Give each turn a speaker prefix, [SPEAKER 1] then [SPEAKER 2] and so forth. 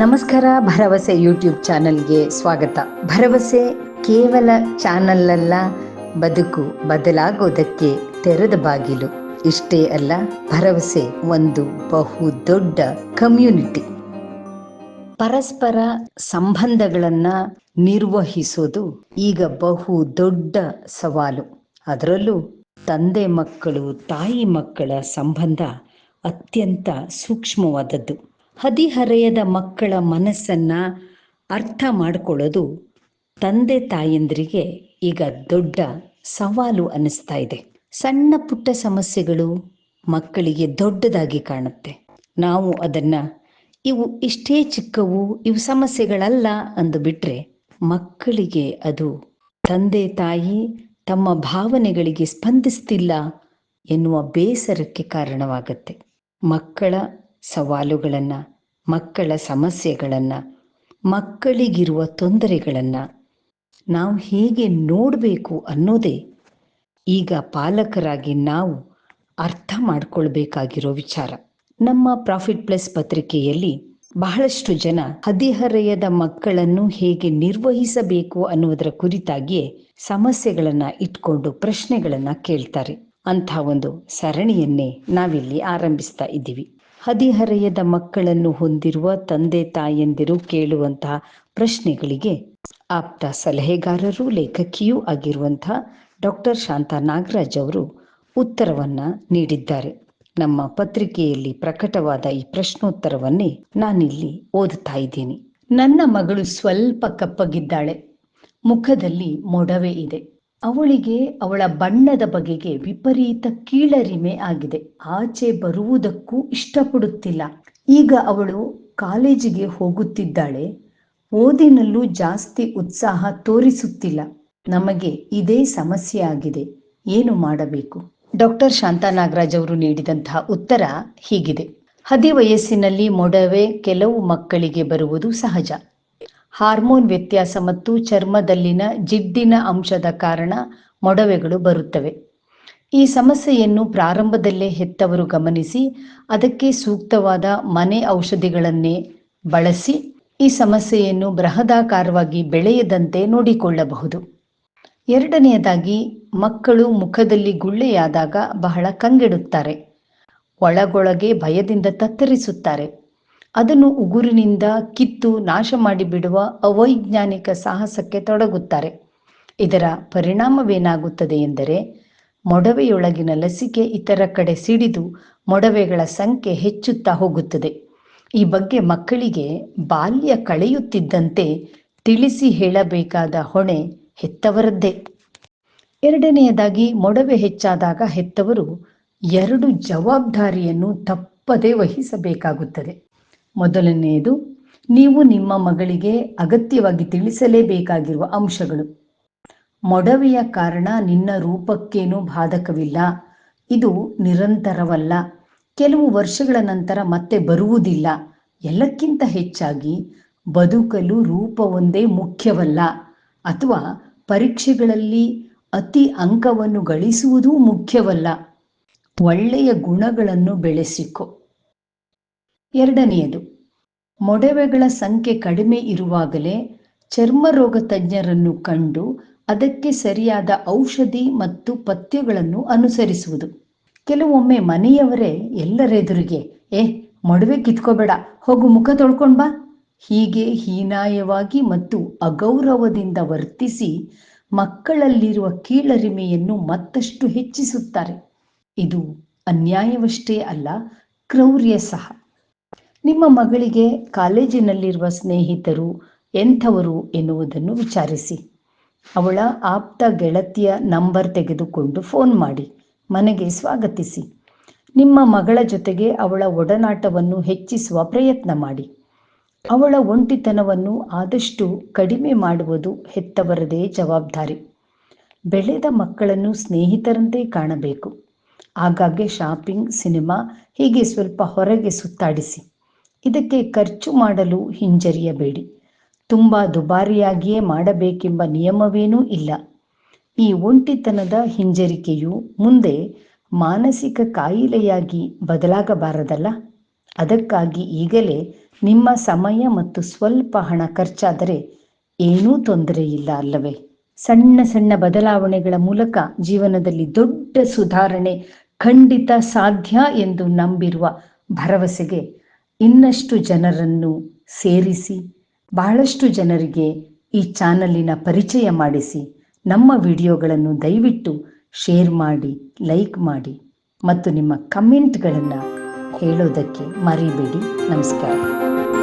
[SPEAKER 1] ನಮಸ್ಕಾರ, ಭರವಸೆ ಯೂಟ್ಯೂಬ್ ಚಾನಲ್ಗೆ ಸ್ವಾಗತ. ಭರವಸೆ ಕೇವಲ ಚಾನಲ್ ಅಲ್ಲ ಬದುಕು ಬದಲಾಗೋದಕ್ಕೆ ತೆರೆದ ಬಾಗಿಲು. ಇಷ್ಟೇ ಅಲ್ಲ, ಭರವಸೆ ಒಂದು ಬಹು ದೊಡ್ಡ ಕಮ್ಯುನಿಟಿ. ಪರಸ್ಪರ ಸಂಬಂಧಗಳನ್ನ ನಿರ್ವಹಿಸೋದು ಈಗ ಬಹು ದೊಡ್ಡ ಸವಾಲು. ಅದರಲ್ಲೂ ತಂದೆ ಮಕ್ಕಳು, ತಾಯಿ ಮಕ್ಕಳ ಸಂಬಂಧ ಅತ್ಯಂತ ಸೂಕ್ಷ್ಮವಾದದ್ದು. ಹದಿಹರೆಯದ ಮಕ್ಕಳ ಮನಸ್ಸನ್ನ ಅರ್ಥ ಮಾಡಿಕೊಳ್ಳೋದು ತಂದೆ ತಾಯಂದ್ರಿಗೆ ಈಗ ದೊಡ್ಡ ಸವಾಲು ಅನ್ನಿಸ್ತಾ ಇದೆ. ಸಣ್ಣ ಪುಟ್ಟ ಸಮಸ್ಯೆಗಳು ಮಕ್ಕಳಿಗೆ ದೊಡ್ಡದಾಗಿ ಕಾಣುತ್ತೆ. ನಾವು ಅದನ್ನ ಇವು ಇಷ್ಟೇ ಚಿಕ್ಕವು, ಇವು ಸಮಸ್ಯೆಗಳಲ್ಲ ಅಂದು ಬಿಟ್ರೆ ಮಕ್ಕಳಿಗೆ ಅದು ತಂದೆ ತಾಯಿ ತಮ್ಮ ಭಾವನೆಗಳಿಗೆ ಸ್ಪಂದಿಸ್ತಿಲ್ಲ ಎನ್ನುವ ಬೇಸರಕ್ಕೆ ಕಾರಣವಾಗುತ್ತೆ. ಮಕ್ಕಳ ಸವಾಲುಗಳನ್ನು, ಮಕ್ಕಳ ಸಮಸ್ಯೆಗಳನ್ನು, ಮಕ್ಕಳಿಗಿರುವ ತೊಂದರೆಗಳನ್ನು ನಾವು ಹೇಗೆ ನೋಡಬೇಕು ಅನ್ನೋದೇ ಈಗ ಪಾಲಕರಾಗಿ ನಾವು ಅರ್ಥ ಮಾಡ್ಕೊಳ್ಬೇಕಾಗಿರೋ ವಿಚಾರ. ನಮ್ಮ ಪ್ರಾಫಿಟ್ ಪ್ಲಸ್ ಪತ್ರಿಕೆಯಲ್ಲಿ ಬಹಳಷ್ಟು ಜನ ಹದಿಹರೆಯದ ಮಕ್ಕಳನ್ನು ಹೇಗೆ ನಿರ್ವಹಿಸಬೇಕು ಅನ್ನುವುದರ ಕುರಿತಾಗಿಯೇ ಸಮಸ್ಯೆಗಳನ್ನು ಇಟ್ಕೊಂಡು ಪ್ರಶ್ನೆಗಳನ್ನು ಕೇಳ್ತಾರೆ. ಅಂಥ ಒಂದು ಸರಣಿಯನ್ನೇ ನಾವಿಲ್ಲಿ ಆರಂಭಿಸ್ತಾ ಇದ್ದೀವಿ. ಹದಿಹರೆಯದ ಮಕ್ಕಳನ್ನು ಹೊಂದಿರುವ ತಂದೆ ತಾಯಂದಿರು ಕೇಳುವಂತಹ ಪ್ರಶ್ನೆಗಳಿಗೆ ಆಪ್ತ ಸಲಹೆಗಾರರು, ಲೇಖಕಿಯೂ ಆಗಿರುವಂತಹ ಡಾಕ್ಟರ್ ಶಾಂತಾ ನಾಗರಾಜ್ ಅವರು ಉತ್ತರವನ್ನ ನೀಡಿದ್ದಾರೆ. ನಮ್ಮ ಪತ್ರಿಕೆಯಲ್ಲಿ ಪ್ರಕಟವಾದ ಈ ಪ್ರಶ್ನೋತ್ತರವನ್ನೇ ನಾನಿಲ್ಲಿ ಓದುತ್ತಾ ಇದ್ದೀನಿ. ನನ್ನ ಮಗಳು ಸ್ವಲ್ಪ ಕಪ್ಪಗಿದ್ದಾಳೆ. ಮುಖದಲ್ಲಿ ಮೊಡವೆ ಇದೆ. ಅವಳಿಗೆ ಅವಳ ಬಣ್ಣದ ಬಗೆಗೆ ವಿಪರೀತ ಕೀಳರಿಮೆ ಆಗಿದೆ. ಆಚೆ ಬರುವುದಕ್ಕೂ ಇಷ್ಟಪಡುತ್ತಿಲ್ಲ. ಈಗ ಅವಳು ಕಾಲೇಜಿಗೆ ಹೋಗುತ್ತಿದ್ದಾಳೆ. ಓದಿನಲ್ಲೂ ಜಾಸ್ತಿ ಉತ್ಸಾಹ ತೋರಿಸುತ್ತಿಲ್ಲ. ನಮಗೆ ಇದೇ ಸಮಸ್ಯೆ ಆಗಿದೆ. ಏನು ಮಾಡಬೇಕು? ಡಾಕ್ಟರ್ ಶಾಂತಾ ನಾಗರಾಜ್ ಅವರು ನೀಡಿದಂತಹ ಉತ್ತರ ಹೀಗಿದೆ. ಹದಿ ವಯಸ್ಸಿನಲ್ಲಿ ಮೊಡವೆ ಕೆಲವು ಮಕ್ಕಳಿಗೆ ಬರುವುದು ಸಹಜ. ಹಾರ್ಮೋನ್ ವ್ಯತ್ಯಾಸ ಮತ್ತು ಚರ್ಮದಲ್ಲಿನ ಜಿಡ್ಡಿನ ಅಂಶದ ಕಾರಣ ಮೊಡವೆಗಳು ಬರುತ್ತವೆ. ಈ ಸಮಸ್ಯೆಯನ್ನು ಪ್ರಾರಂಭದಲ್ಲೇ ಹೆತ್ತವರು ಗಮನಿಸಿ, ಅದಕ್ಕೆ ಸೂಕ್ತವಾದ ಮನೆ ಔಷಧಿಗಳನ್ನೇ ಬಳಸಿ ಈ ಸಮಸ್ಯೆಯನ್ನು ಬೃಹದಾಕಾರವಾಗಿ ಬೆಳೆಯದಂತೆ ನೋಡಿಕೊಳ್ಳಬಹುದು. ಎರಡನೆಯದಾಗಿ, ಮಕ್ಕಳು ಮುಖದಲ್ಲಿ ಗುಳ್ಳೆಯಾದಾಗ ಬಹಳ ಕಂಗೆಡುತ್ತಾರೆ. ಒಳಗೊಳಗೆ ಭಯದಿಂದ ತತ್ತರಿಸುತ್ತಾರೆ. ಅದನ್ನು ಉಗುರಿನಿಂದ ಕಿತ್ತು ನಾಶ ಮಾಡಿಬಿಡುವ ಅವೈಜ್ಞಾನಿಕ ಸಾಹಸಕ್ಕೆ ತೊಡಗುತ್ತಾರೆ. ಇದರ ಪರಿಣಾಮವೇನಾಗುತ್ತದೆ ಎಂದರೆ, ಮೊಡವೆಯೊಳಗಿನ ಲಸಿಕೆ ಇತರ ಕಡೆ ಸಿಡಿದು ಮೊಡವೆಗಳ ಸಂಖ್ಯೆ ಹೆಚ್ಚುತ್ತಾ ಹೋಗುತ್ತದೆ. ಈ ಬಗ್ಗೆ ಮಕ್ಕಳಿಗೆ ಬಾಲ್ಯ ಕಳೆಯುತ್ತಿದ್ದಂತೆ ತಿಳಿಸಿ ಹೇಳಬೇಕಾದ ಹೊಣೆ ಹೆತ್ತವರದ್ದೇ. ಎರಡನೆಯದಾಗಿ, ಮೊಡವೆ ಹೆಚ್ಚಾದಾಗ ಹೆತ್ತವರು ಎರಡು ಜವಾಬ್ದಾರಿಯನ್ನು ತಪ್ಪದೇ ವಹಿಸಬೇಕಾಗುತ್ತದೆ. ಮೊದಲನೆಯದು, ನೀವು ನಿಮ್ಮ ಮಗಳಿಗೆ ಅಗತ್ಯವಾಗಿ ತಿಳಿಸಲೇಬೇಕಾಗಿರುವ ಅಂಶಗಳು. ಮೊಡವೆಯ ಕಾರಣ ನಿನ್ನ ರೂಪಕ್ಕೇನೂ ಬಾಧಕವಿಲ್ಲ. ಇದು ನಿರಂತರವಲ್ಲ. ಕೆಲವು ವರ್ಷಗಳ ನಂತರ ಮತ್ತೆ ಬರುವುದಿಲ್ಲ. ಎಲ್ಲಕ್ಕಿಂತ ಹೆಚ್ಚಾಗಿ ಬದುಕಲು ರೂಪವೊಂದೇ ಮುಖ್ಯವಲ್ಲ. ಅಥವಾ ಪರೀಕ್ಷೆಗಳಲ್ಲಿ ಅತಿ ಅಂಕವನ್ನು ಗಳಿಸುವುದೂ ಮುಖ್ಯವಲ್ಲ. ಒಳ್ಳೆಯ ಗುಣಗಳನ್ನು ಬೆಳೆಸಿಕೊ. ಎರಡನೆಯದು, ಮೊಡವೆಗಳ ಸಂಖ್ಯೆ ಕಡಿಮೆ ಇರುವಾಗಲೇ ಚರ್ಮರೋಗ ತಜ್ಞರನ್ನು ಕಂಡು ಅದಕ್ಕೆ ಸರಿಯಾದ ಔಷಧಿ ಮತ್ತು ಪಥ್ಯಗಳನ್ನು ಅನುಸರಿಸುವುದು. ಕೆಲವೊಮ್ಮೆ ಮನೆಯವರೇ ಎಲ್ಲರೆದುರಿಗೆ, ಏ, ಮೊಡವೆ ಕಿತ್ಕೋಬೇಡ, ಹೋಗು ಮುಖ ತೊಳ್ಕೊಂಡ್ ಬಾ. ಹೀಗೆ ಹೀನಾಯವಾಗಿ ಮತ್ತು ಅಗೌರವದಿಂದ ವರ್ತಿಸಿ ಮಕ್ಕಳಲ್ಲಿರುವ ಕೀಳರಿಮೆಯನ್ನು ಮತ್ತಷ್ಟು ಹೆಚ್ಚಿಸುತ್ತಾರೆ. ಇದು ಅನ್ಯಾಯವಷ್ಟೇ ಅಲ್ಲ, ಕ್ರೌರ್ಯ ಸಹ. ನಿಮ್ಮ ಮಗಳಿಗೆ ಕಾಲೇಜಿನಲ್ಲಿರುವ ಸ್ನೇಹಿತರು ಎಂಥವರು ಎನ್ನುವುದನ್ನು ವಿಚಾರಿಸಿ. ಅವಳ ಆಪ್ತ ಗೆಳತಿಯ ನಂಬರ್ ತೆಗೆದುಕೊಂಡು ಫೋನ್ ಮಾಡಿ, ಮನೆಗೆ ಸ್ವಾಗತಿಸಿ. ನಿಮ್ಮ ಮಗಳ ಜೊತೆಗೆ ಅವಳ ಒಡನಾಟವನ್ನು ಹೆಚ್ಚಿಸುವ ಪ್ರಯತ್ನ ಮಾಡಿ. ಅವಳ ಒಂಟಿತನವನ್ನು ಆದಷ್ಟು ಕಡಿಮೆ ಮಾಡುವುದು ಹೆತ್ತವರದೇ ಜವಾಬ್ದಾರಿ. ಬೆಳೆದ ಮಕ್ಕಳನ್ನು ಸ್ನೇಹಿತರಂತೆ ಕಾಣಬೇಕು. ಆಗಾಗ್ಗೆ ಶಾಪಿಂಗ್, ಸಿನಿಮಾ ಹೀಗೆ ಸ್ವಲ್ಪ ಹೊರಗೆ ಸುತ್ತಾಡಿಸಿ. ಇದಕ್ಕೆ ಖರ್ಚು ಮಾಡಲು ಹಿಂಜರಿಯಬೇಡಿ. ತುಂಬ ದುಬಾರಿಯಾಗಿಯೇ ಮಾಡಬೇಕೆಂಬ ನಿಯಮವೇನೂ ಇಲ್ಲ. ಈ ಒಂಟಿತನದ ಹಿಂಜರಿಕೆಯು ಮುಂದೆ ಮಾನಸಿಕ ಕಾಯಿಲೆಯಾಗಿ ಬದಲಾಗಬಾರದಲ್ಲ? ಅದಕ್ಕಾಗಿ ಈಗಲೇ ನಿಮ್ಮ ಸಮಯ ಮತ್ತು ಸ್ವಲ್ಪ ಹಣ ಖರ್ಚಾದರೆ ಏನೂ ತೊಂದರೆ ಇಲ್ಲ ಅಲ್ಲವೇ? ಸಣ್ಣ ಸಣ್ಣ ಬದಲಾವಣೆಗಳ ಮೂಲಕ ಜೀವನದಲ್ಲಿ ದೊಡ್ಡ ಸುಧಾರಣೆ ಖಂಡಿತ ಸಾಧ್ಯ ಎಂದು ನಂಬಿರುವ ಭರವಸೆಗೆ ಇನ್ನಷ್ಟು ಜನರನ್ನು ಸೇರಿಸಿ, ಬಹಳಷ್ಟು ಜನರಿಗೆ ಈ ಚಾನಲಿನ ಪರಿಚಯ ಮಾಡಿಸಿ, ನಮ್ಮ ವಿಡಿಯೋಗಳನ್ನು ದಯವಿಟ್ಟು ಶೇರ್ ಮಾಡಿ, ಲೈಕ್ ಮಾಡಿ ಮತ್ತು ನಿಮ್ಮ ಕಮೆಂಟ್ಗಳನ್ನು ಹೇಳೋದಕ್ಕೆ ಮರಿಬೇಡಿ. ನಮಸ್ಕಾರ.